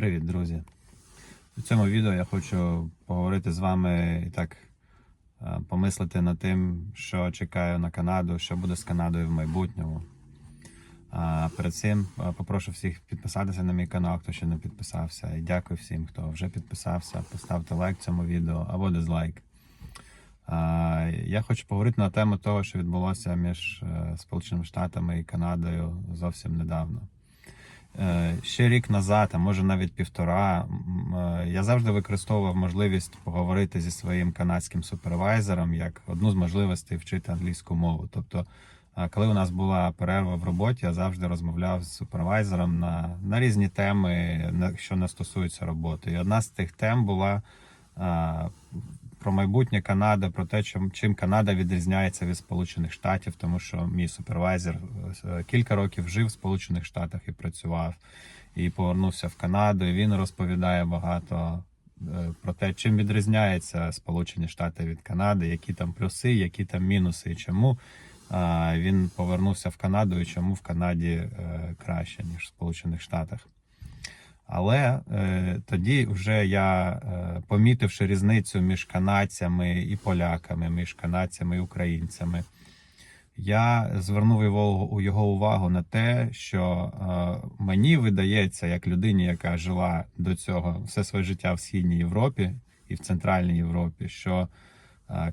Привіт, друзі! У цьому відео я хочу поговорити з вами і так е, помислити над тим, що чекаю на Канаду, що буде з Канадою в майбутньому. А перед цим е, попрошу всіх підписатися на мій канал, хто ще не підписався. І дякую всім, хто вже підписався. Поставте лайк цьому відео або дизлайк. Я хочу поговорити на тему того, що відбулося між е, Сполученими Штатами і Канадою зовсім недавно. Е, Ще рік назад, а може навіть півтора, е, я завжди використовував можливість поговорити зі своїм канадським супервайзером як одну з можливостей вчити англійську мову. Тобто, е, коли у нас була перерва в роботі, я завжди розмовляв з супервайзером на, на різні теми, що не стосуються роботи. І одна з тих тем була про майбутнє Канади, про те, чим, чим Канада відрізняється від Сполучених Штатів, тому що мій супервайзер е, кілька років жив в Сполучених Штатах і працював, і повернувся в Канаду. І він розповідає багато е, про те, чим відрізняється Сполучені Штати від Канади, які там плюси, які там мінуси, і чому е, він повернувся в Канаду, і чому в Канаді е, краще ніж в Сполучених Штатах. Але е, тоді вже я, е, помітивши різницю між канадцями і поляками, між канадцями і українцями, я звернув його, його увагу на те, що е, мені видається, як людині, яка жила до цього все своє життя в Східній Європі і в Центральній Європі, що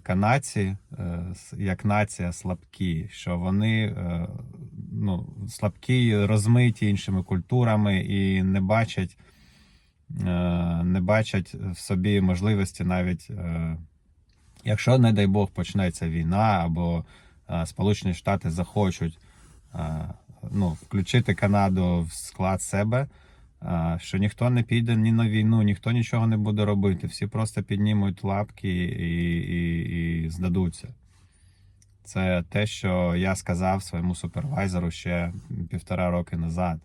канадці е, як нація слабкі, що вони е, ну, слабкі, розмиті іншими культурами і не бачать, е, не бачать в собі можливості навіть, е, якщо, не дай Бог, почнеться війна або е, Сполучені Штати захочуть е, ну, включити Канаду в склад себе. Е, Що ніхто не піде ні на війну, ніхто нічого не буде робити. Всі просто піднімуть лапки і, і, і здадуться. Це те, що я сказав своєму супервайзеру ще півтора роки назад.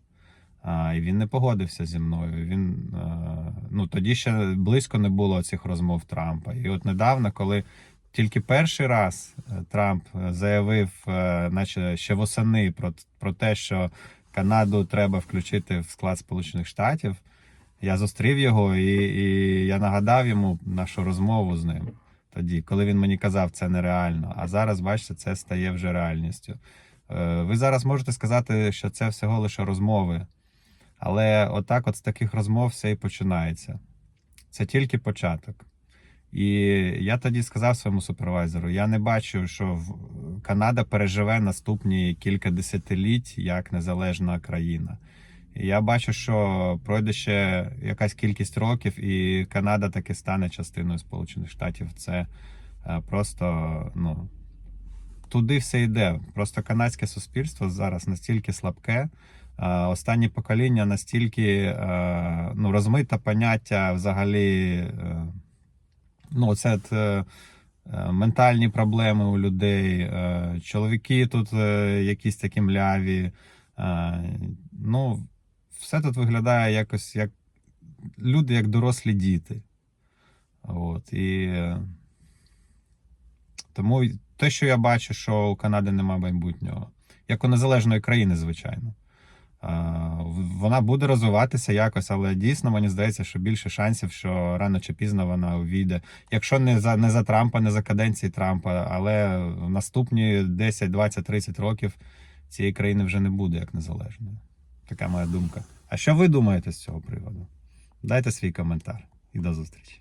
А, і він не погодився зі мною. Він е, ну тоді ще близько не було цих розмов Трампа. І от недавно, коли тільки перший раз е, Трамп заявив, е, наче ще восени, про, про те, що Канаду треба включити в склад Сполучених Штатів. Я зустрів його і, і я нагадав йому нашу розмову з ним тоді, коли він мені казав, це нереально. А зараз, бачите, це стає вже реальністю. Е, Ви зараз можете сказати, що це всього лише розмови, але отак, от з таких розмов все і починається. Це тільки початок. І я тоді сказав своєму супервайзеру: я не бачу, що Канада переживе наступні кілька десятиліть як незалежна країна. Я бачу, що пройде ще якась кількість років, і Канада таки стане частиною Сполучених Штатів. Це е, просто ну, туди все йде. Просто канадське суспільство зараз настільки слабке. е, Останнє покоління настільки е, ну, розмите поняття взагалі. Ну, це е, е, ментальні проблеми у людей, е, чоловіки тут якісь такі мляві. Ну, все тут виглядає якось як люди, як дорослі діти. От, і тому те, що я бачу, що у Канади немає майбутнього, як у незалежної країни, звичайно. Е, Вона буде розвиватися якось, але дійсно мені здається, що більше шансів, що рано чи пізно вона увійде. Якщо не за не за Трампа, не за каденції Трампа, але в наступні 10, 20, 30 років цієї країни вже не буде як незалежною. Така моя думка. А що ви думаєте з цього приводу? Дайте свій коментар і до зустрічі.